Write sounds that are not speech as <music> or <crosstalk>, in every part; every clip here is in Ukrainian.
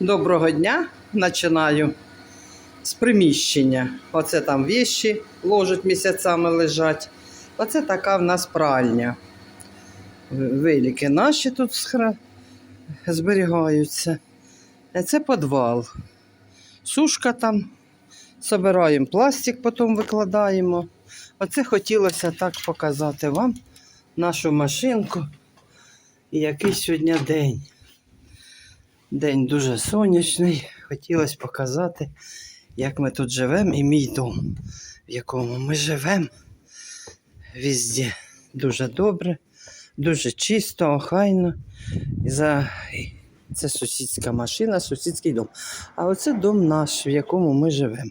Доброго дня. Починаю з приміщення. Оце там віші ложать місяцями лежать. Оце така в нас пральня. В- Велики наші тут зберігаються. Це підвал. Сушка там. Собираємо пластик, потім викладаємо. Оце хотілося так показати вам нашу машинку. І який сьогодні день. День дуже сонячний. Хотілося показати, як ми тут живемо і мій дом, в якому ми живемо. Візді дуже добре, дуже чисто, охайно. За... Це сусідська машина, сусідський дом. А оце дом наш, в якому ми живемо.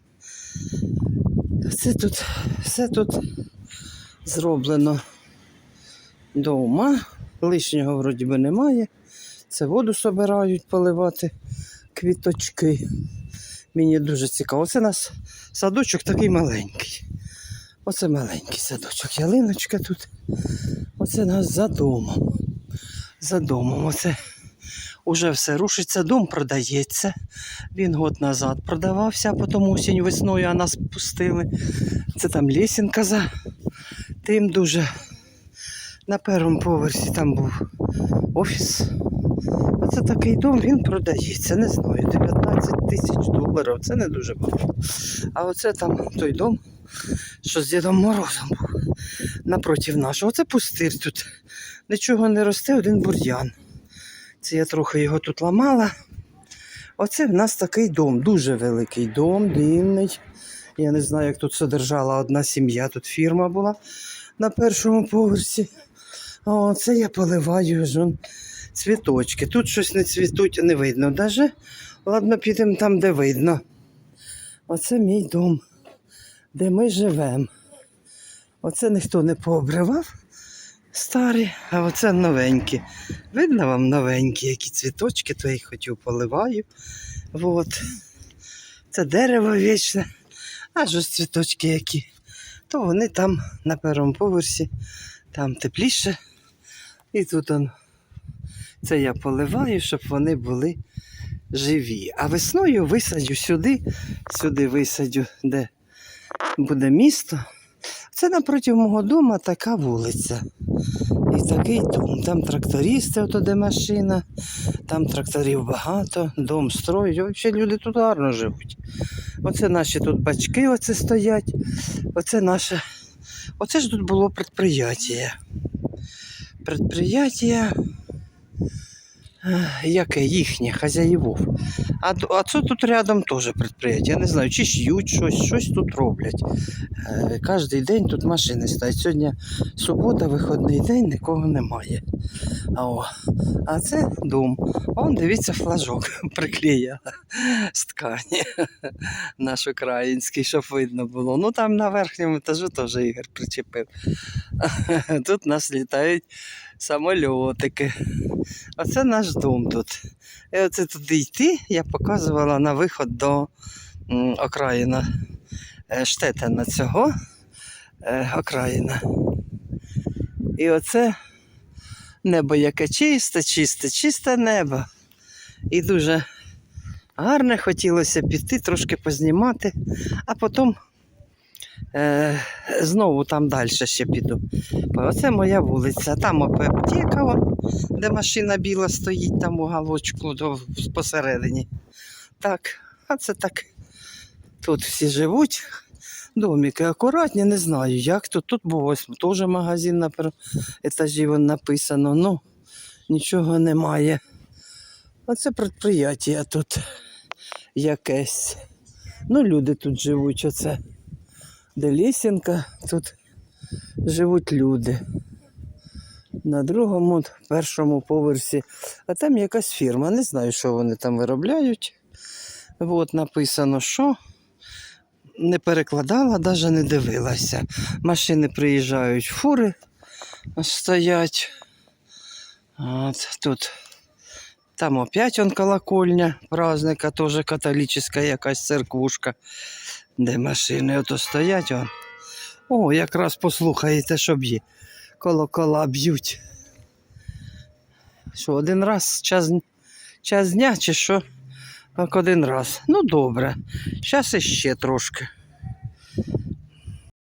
Все тут, все тут зроблено дома. Лишнього вроді би немає. Це воду собирають поливати квіточки. Мені дуже цікаво. Оце у нас садочок такий маленький. Оце маленький садочок. Ялиночка тут. Оце нас за домом. За домом. Оце уже все рушиться, дом продається. Він год назад продавався, а потім осінь весною, а нас пустили. Це там лесінка за тим дуже. На першому поверсі там був офіс. Оце такий дом, він продається. Не знаю, 19 тисяч доларів. Це не дуже багато. А оце там той дом, що з Дідом Морозом був напротив нашого. Оце пустир тут. Нічого не росте, один бур'ян. Це я трохи його тут ламала. Оце в нас такий дом, дуже великий дом, дивний. Я не знаю, як тут содержала одна сім'я, тут фірма була на першому поверсі. О, це я поливаю жон цвіточки. Тут щось не цвітуть, не видно даже. Ладно, підемо там, де видно. Оце мій дом, де ми живемо. Оце ніхто не пообривав старі, а оце новенькі. Видно вам новенькі, які цвіточки, то я їх хотів поливаю. Вот. Це дерево вічне, аж ось цвіточки які. То вони там на першому поверсі, там тепліше. І тут он, це я поливаю, щоб вони були живі. А весною висадю сюди, сюди висадю, де буде місто. Це напроти мого дому така вулиця. І такий дом. Там трактористи, ото де машина, там тракторів багато, дом строють. Взагалі люди тут гарно живуть. Оце наші тут бачки оце стоять. Оце наше. Оце ж тут було предприятие. Предприятие, яке їхнє, хазяївов. А, а це тут рядом теж предприятие. Я не знаю, чи ш'ють щось, щось тут роблять. Е, Кожний день тут машини стоять. Сьогодні субота, виходний день, нікого немає. А, о, а це дом. Он, дивіться, флажок <laughs> приклеїла з ткані. <laughs> Наш український, щоб видно було. Ну там на верхньому етажу теж Ігор причепив. <laughs> Тут нас літають самольотики. Оце наш дом тут. І оце туди йти, я показувала на виход до окраїна е, Штетена цього е, окраїна. І оце небо яке чисте, чисте, чисте небо. І дуже гарне хотілося піти, трошки познімати, а потім е, знову там далі ще піду. Оце моя вулиця. Там аптека, де машина біла стоїть, там у галочку посередині. Так, а це так. Тут всі живуть. Домики акуратні, не знаю, як тут. Тут був ось теж магазин на етажі вон написано. Ну, нічого немає. Оце предприятие тут якесь. Ну, люди тут живуть, оце. Де лісінка, тут живуть люди. На другому, першому поверсі. А там якась фірма. Не знаю, що вони там виробляють. От написано, що не перекладала, навіть не дивилася. Машини приїжджають, фури стоять. От тут. Там опять он колокольня праздника, теж католическа якась церквушка, де машини ото стоять. Он. О, якраз послухаєте, що б'є. Колокола б'ють. Що, один раз час, час дня чи що? Так один раз. Ну добре. Зараз іще трошки.